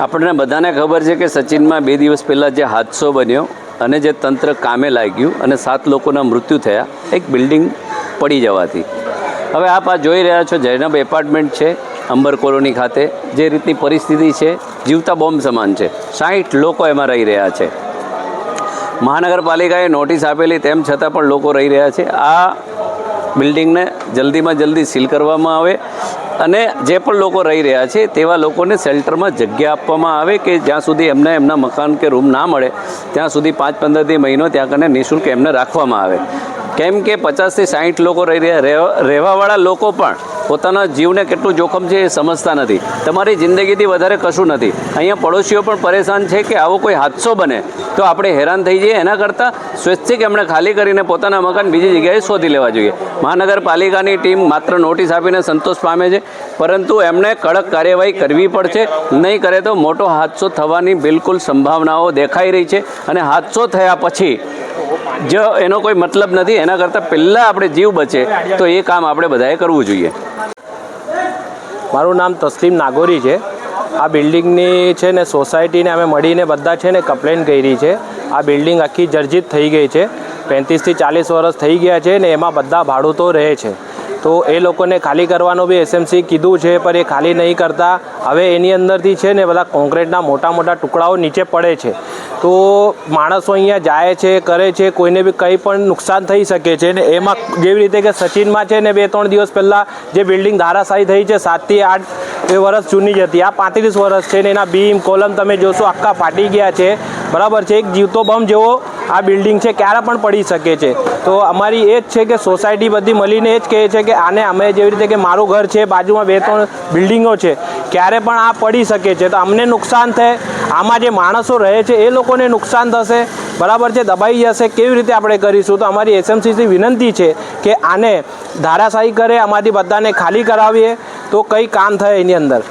આપણને બધાને ખબર છે કે સચિનમાં બે દિવસ પહેલાં જે હાદસો બન્યો અને જે તંત્ર કામે લાગ્યું અને સાત લોકોના મૃત્યુ થયા, એક બિલ્ડિંગ પડી જવાથી. હવે આપ આ જોઈ રહ્યા છો જૈનબ એપાર્ટમેન્ટ છે, અંબર કોલોની ખાતે. જે રીતની પરિસ્થિતિ છે, જીવતા બોમ્બ સમાન છે. સાઠ લોકો એમાં રહી રહ્યા છે. મહાનગરપાલિકાએ નોટિસ આપેલી તેમ છતાં પણ લોકો રહી રહ્યા છે. આ બિલ્ડિંગને જલ્દીમાં જલ્દી સીલ કરવામાં આવે. અને જે પણ લોકો રહી રહ્યા છે, તેવા લોકોને શેલ્ટરમાં જગ્યા આપવામાં આવે કે જ્યાં સુધી એમને એમના મકાન કે રૂમ ના મળે, ત્યાં સુધી પાંચ પંદરથી મહિનો ત્યાં કને નિઃશુલ્ક એમને રાખવામાં આવે. કેમ કે પચાસથી સાઠ લોકો રહી રહ્યા, રહેવા- રહેવાવાળા લોકો પણ પોતાના જીવને કેટલું જોખમ છે એ સમજતા નથી. તમારી જિંદગીથી વધારે કશું નથી. અહીંયા પડોશીઓ પણ પરેશાન છે કે આવો કોઈ હાદસો બને તો આપણે હેરાન થઈ જઈએ. એના કરતાં સ્વૈચ્છિક એમણે ખાલી કરીને પોતાના મકાન બીજી જગ્યાએ શોધી લેવા જોઈએ. મહાનગરપાલિકાની ટીમ માત્ર નોટિસ આપીને સંતોષ પામે છે, પરંતુ એમણે કડક કાર્યવાહી કરવી પડશે. નહીં કરે તો મોટો હાદસો થવાની બિલકુલ સંભાવનાઓ દેખાઈ રહી છે. અને હાદસો થયા પછી જો એનો કોઈ મતલબ નથી, એના કરતાં પહેલાં આપણે જીવ બચે, તો એ કામ આપણે બધાએ કરવું જોઈએ. મારું નામ તસ્લીમ નાગોરી છે. આ બિલ્ડિંગની છે ને, સોસાયટીને અમે મળીને બધા છે ને કમ્પ્લેન કરી છે. આ બિલ્ડિંગ આખી જર્જિત થઈ ગઈ છે. પેંત્રીસથી ચાલીસ વર્ષ થઈ ગયા છે ને, એમાં બધા ભાડૂતો રહે છે. તો એ લોકોને ખાલી કરવાનું બી એસએમસી કીધું છે, પણ એ ખાલી નહીં કરતા. હવે એની અંદરથી છે ને બધા કોન્ક્રીટના મોટા મોટા ટુકડાઓ નીચે પડે છે. તો માણસો અહીંયા જાય છે, કરે છે, કોઈને બી કંઈ પણ નુકસાન થઈ શકે છે ને એમાં જેવી રીતે કે સચિનમાં છે ને બે ત્રણ દિવસ પહેલાં જે બિલ્ડિંગ ધારાશાયી થઈ છે સાતથી આઠ એ વર્ષ જૂની જ હતી. આ પાંત્રીસ વર્ષ છે ને એના બીમ, કોલમ તમે જોશો, આખા ફાટી ગયા છે. બરાબર છે, એક જીવતો બમ જેવો આ બિલ્ડિંગ છે, ક્યારે પણ પડી શકે છે. તો અમારી એ જ છે કે સોસાયટી બધી મળીને એ જ કહે છે કે આને અમે જેવી રીતે કે મારું ઘર છે, બાજુમાં બે ત્રણ બિલ્ડિંગો છે, ક્યારે પણ આ પડી શકે છે. તો અમને નુકસાન થાય. આમાં જે માણસો રહે છે, એ લોકોને નુકસાન થશે. બરાબર છે? દબાઈ જશે. કેવી રીતે આપણે કરીશું? તો અમારી એસએમસીથી વિનંતી છે કે આને ધારાશાહી કરે અમારી બધાને ખાલી કરાવીએ. તો કંઈ કામ થાય એની અંદર.